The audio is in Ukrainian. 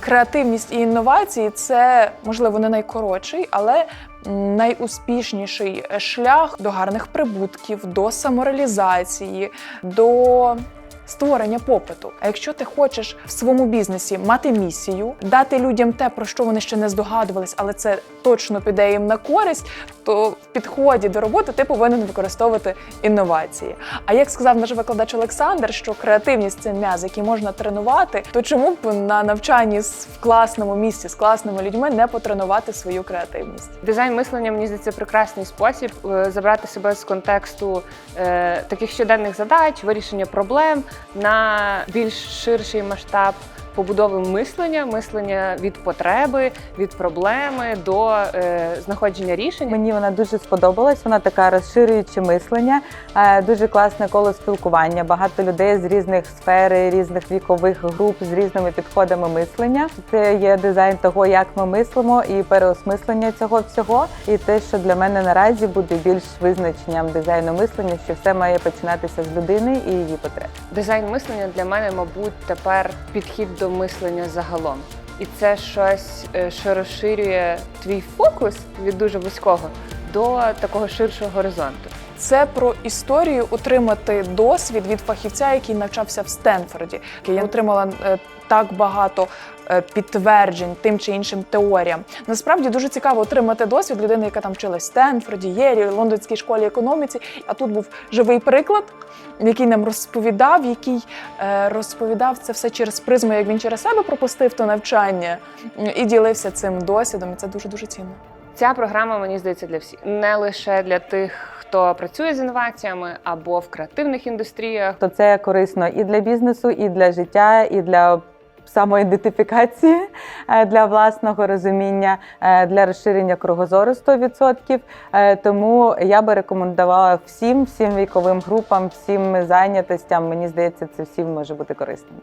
Креативність і інновації це можливо не найкоротший, але найуспішніший шлях до гарних прибутків, до самореалізації, до створення попиту. А якщо ти хочеш в своєму бізнесі мати місію, дати людям те, про що вони ще не здогадувались, але це точно піде їм на користь, то підході до роботи ти повинен використовувати інновації. А як сказав наш викладач Олександр, що креативність це м'яз, який можна тренувати, то чому б на навчанні в класному місці з класними людьми не потренувати свою креативність? Дизайн мислення мені здається прекрасний спосіб е, забрати себе з контексту е, таких щоденних задач, вирішення проблем на більш ширший масштаб побудови мислення, мислення від потреби, від проблеми до е, знаходження рішень. Мені вона дуже сподобалась. Вона така розширююче мислення, е, дуже класне коло спілкування. Багато людей з різних сфер, різних вікових груп з різними підходами мислення. Це є дизайн того, як ми мислимо, і переосмислення цього всього. І те, що для мене наразі буде більш визначенням дизайну мислення, що все має починатися з людини і її потреб. Дизайн мислення для мене, мабуть, тепер підхід до мислення загалом. І це щось, е, що розширює твій фокус від дуже вузького до такого ширшого горизонту. Це про історію отримати досвід від фахівця, який навчався в Стенфорді. Я отримала е, так багато е, підтверджень тим чи іншим теоріям. Насправді дуже цікаво отримати досвід людини, яка там вчилась в Стенфорді, Єлі, Лондонській школі економіці. А тут був живий приклад, який нам розповідав, який е, розповідав це все через призму, як він через себе пропустив то навчання і ділився цим досвідом. І це дуже дуже цінно. Ця програма, мені здається, для всіх не лише для тих, хто працює з інноваціями або в креативних індустріях. То це корисно і для бізнесу, і для життя, і для самоідентифікації, е, для власного розуміння, е, для розширення кругозору 100%. Е, Тому я би рекомендувала всім, всім віковим групам, всім зайнятостям. Мені здається, це всім може бути корисним.